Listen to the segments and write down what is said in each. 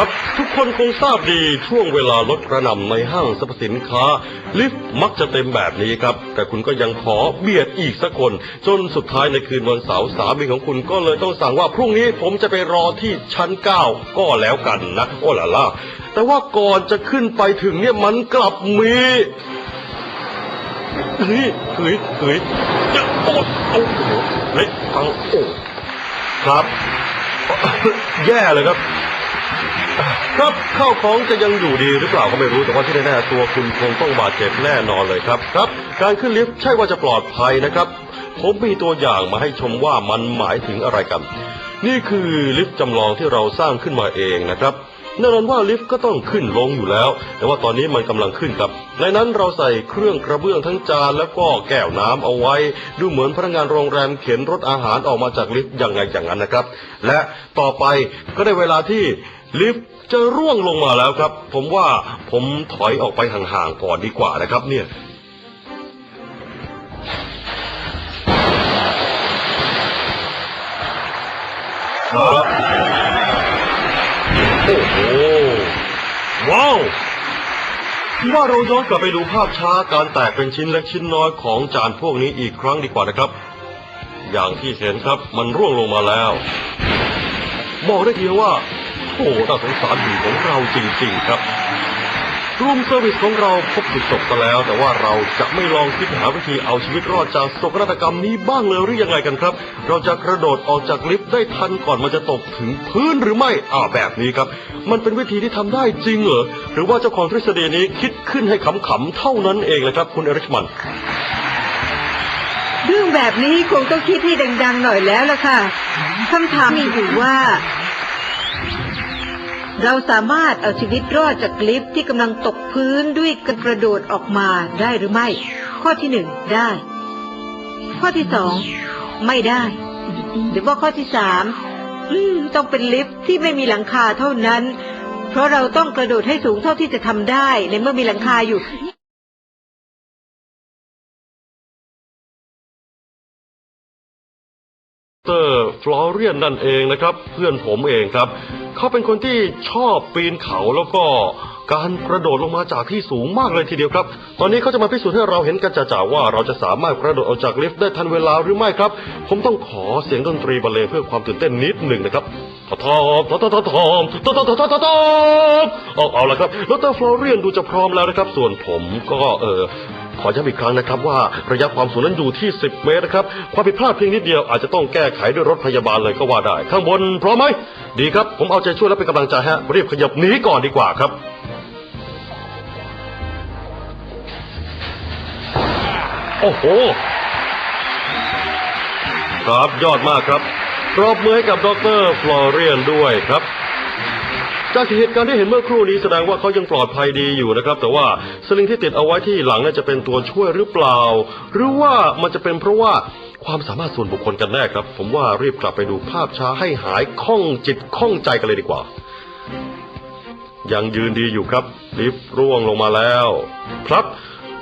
ครับทุกคนคงทราบดีช่วงเวลาลดกระหน่ำในห้างสรรพสินค้า ลิฟต์มักจะเต็มแบบนี้ครับ แต่คุณก็ยังขอเบียดอีกสักคน จนสุดท้ายในคืนวันเสาร์สามีของคุณก็เลยต้องสั่งว่าพรุ่งนี้ผมจะไปรอที่ชั้นเก้าก็แล้วกันนะ โอ้ล่ะล่ะแต่ว่าก่อนจะขึ้นไปถึงเนี่ยมันกลับมีเฮ้ยเฮ้ยเฮ้ยจะโอ้โอ้โหเฮ้ยทั้งโอ้ครับ แย่เลยครับ ครับข้าวของจะยังอยู่ดีหรือเปล่าก็ไม่รู้แต่ว่าที่แน่ๆตัวคุณคงต้องบาดเจ็บแน่นอนเลยครับครับ การขึ้นลิฟต์ใช่ว่าจะปลอดภัยนะครับ ผมมีตัวอย่างมาให้ชมว่ามันหมายถึงอะไรกัน นี่คือลิฟต์จำลองที่เราสร้างขึ้นมาเองนะครับแน่นอนว่าลิฟต์ก็ต้องขึ้นลงอยู่แล้ว แต่ว่าตอนนี้มันกำลังขึ้นครับ ในนั้นเราใส่เครื่องกระเบื้องทั้งจานแล้วก็แก้วน้ำเอาไว้ ดูเหมือนพนักงานโรงแรมเข็นรถอาหารออกมาจากลิฟต์อย่างไงอย่างนั้นนะครับ และต่อไปก็ได้เวลาที่ ลิฟต์จะร่วงลงมาแล้วครับ ผมว่าผมถอยออกไปห่างๆก่อนดีกว่านะครับ เนี่ย ครับโอ้โหว้าวว่าเราย้อนกลับไปดูภาพช้าการแตกเป็นชิ้นเล็กชิ้นน้อยของจานพวกนี้อีกครั้งดีกว่านะครับ อย่างที่เห็นครับมันร่วงลงมาแล้ว บอกได้เพียงว่า โอ้น่าสงสารดีของเราจริงๆครับรูมเซอร์วิสของเราพบจุดจบกันแล้ว แต่ว่าเราจะไม่ลองคิดหาวิธีเอาชีวิตรอดจากโศกนาฏกรรมนี้บ้างเลยหรือยังไงกันครับ เราจะกระโดดออกจากลิฟต์ได้ทันก่อนมันจะตกถึงพื้นหรือไม่อ่าแบบนี้ครับ มันเป็นวิธีที่ทำได้จริงเหรอหรือว่าเจ้าของทฤษฎีนี้คิดขึ้นให้ขำๆเท่านั้นเองเลยครับ คุณเอริชมันเรื่องแบบนี้คงต้องคิดให้ดัง ๆ หน่อยแล้วล่ะค่ะคำถามมีอยู่ว่า เราสามารถเอาชีวิตรอดจากลิฟต์ที่กำลังตกพื้นด้วยการกระโดดออกมาได้หรือไม่ ข้อที่หนึ่งได้ ข้อที่สองไม่ได้ หรือว่าข้อที่สามอืมต้องเป็นลิฟต์ที่ไม่มีหลังคาเท่านั้น เพราะเราต้องกระโดดให้สูงเท่าที่จะทำได้ในเมื่อมีหลังคาอยู่ เตอร์ฟลอเรียนนั่นเองนะครับ เพื่อนผมเองครับ เขาเป็นคนที่ชอบปีนเขาแล้วก็การกระโดดลงมาจากที่สูงมากเลยทีเดียวครับ ตอนนี้เขาจะมาพิสูจน์ให้เราเห็นกันจ่าๆว่าเราจะสามารถกระโดดออกจากลิฟต์ได้ทันเวลาหรือไม่ครับ ผมต้องขอเสียงดนตรีบรรเลงเพื่อความตื่นเต้นนิดหนึ่งนะครับทอทอมทอทอทอทอมทอทอทอทอทอทอมเอาเอาละครับดรฟลอเรียนดูจะพร้อมแล้วนะครับ ส่วนผมก็เออ ขอย้ำอีกครั้งนะครับว่าระยะความสูงนั้นอยู่ที่ 10 เมตรนะครับ ความผิดพลาดเพียงนิดเดียวอาจจะต้องแก้ไขด้วยรถพยาบาลเลยก็ว่าได้ ข้างบนพร้อมไหม ดีครับ ผมเอาใจช่วยและเป็นกำลังใจฮะ รีบขยับหนีก่อนดีกว่าครับ โอ้โห ครับยอดมากครับปรบมือให้กับดรฟลอเรียนด้วยครับ จากเหตุการณ์ที่เห็นเมื่อครู่นี้แสดงว่าเขายังปลอดภัยดีอยู่นะครับ แต่ว่าสลิงที่ติดเอาไว้ที่หลังน่าจะเป็นตัวช่วยหรือเปล่า หรือว่ามันจะเป็นเพราะว่าความสามารถส่วนบุคคลกันแน่ครับ ผมว่ารีบกลับไปดูภาพช้าให้หายข้องจิตข้องใจกันเลยดีกว่า ยังยืนดีอยู่ครับ ลิฟต์ร่วงลงมาแล้ว ครับ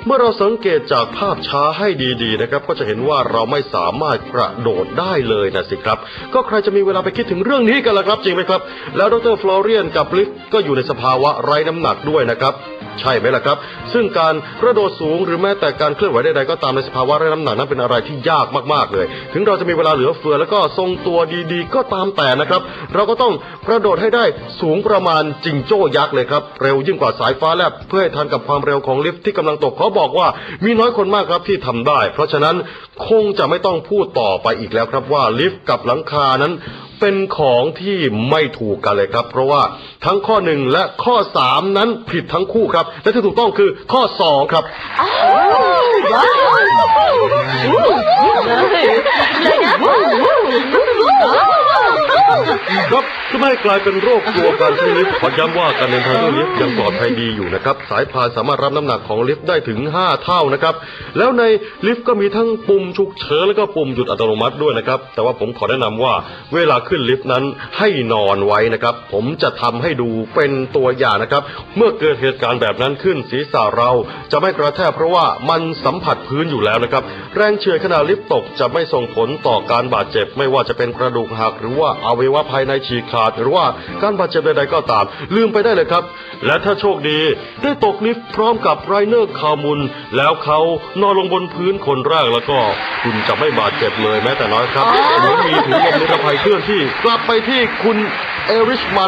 เมื่อเราสังเกตจากภาพช้าให้ดีๆนะครับ ก็จะเห็นว่าเราไม่สามารถกระโดดได้เลยนะสิครับ ก็ใครจะมีเวลาไปคิดถึงเรื่องนี้กันล่ะครับจริงไหมครับ แล้วดรฟลอเรียนกับลิฟก็อยู่ในสภาวะไร้น้ำหนักด้วยนะครับใช่ไหมล่ะครับ ซึ่งการกระโดดสูงหรือแม้แต่การเคลื่อนไหวใดๆก็ตามในสภาวะไร้น้ำหนักนั้นเป็นอะไรที่ยากมากๆเลย ถึงเราจะมีเวลาเหลือเฟือแล้วก็ทรงตัวดีๆ ก็ตามแต่นะครับ เราก็ต้องกระโดดให้ได้สูงประมาณจิงโจ้ยักษ์เลยครับ เร็วยิ่งกว่าสายฟ้าแลบเพื่อให้ทันกับความเร็วของลิฟต์ที่กำลังตกเขาบอกว่ามีน้อยคนมากครับที่ทำได้ เพราะฉะนั้นคงจะไม่ต้องพูดต่อไปอีกแล้วครับว่าลิฟต์กับหลังคานั้น เป็นของที่ไม่ถูกกันเลยครับ เพราะว่าทั้งข้อหนึ่งและข้อสามนั้นผิดทั้งคู่ครับ และที่ถูกต้องคือข้อสองครับ ครับเพื่อไม่ให้กลายเป็นโรคกลัวการใช้ลิฟต์ขอย้ำว่าการเดินทางด้วยลิฟต์ยังปลอดภัยดีอยู่นะครับ สายพานสามารถรับน้ำหนักของลิฟต์ได้ถึง 5 เท่านะครับ แล้วในลิฟต์ก็มีทั้งปุ่มฉุกเฉินแล้วก็ปุ่มหยุดอัตโนมัติด้วยนะครับ แต่ว่าผมขอแนะนำว่าเวลาขึ้นลิฟต์นั้นให้นอนไว้นะครับ ผมจะทำให้ดูเป็นตัวอย่างนะครับ เมื่อเกิดเหตุการณ์แบบนั้นขึ้นศีรษะเราจะไม่กระแทกเพราะว่ามันสัมผัสพื้นอยู่แล้วนะครับ แรงเฉื่อยขณะลิฟต์ตกจะไม่ส่งผลต่อการบาดเจ็บ ไม่ว่าจะเป็นกระดูกหักหรือว่าอวัยวะภายายในฉีกขาดหรือว่าการบาดเจ็บใดๆก็ตาม ลืมไปได้เลยครับ และถ้าโชคดีได้ตกลิฟต์พร้อมกับไรเนอร์คามุน แล้วเขานอนลงบนพื้นคนแรกแล้วก็ คุณจะไม่บาดเจ็บเลยแม้แต่น้อยครับเหมือนมีถุงลมนิรภัยเคลื่อนที่กลับไปที่คุณเอริชมัน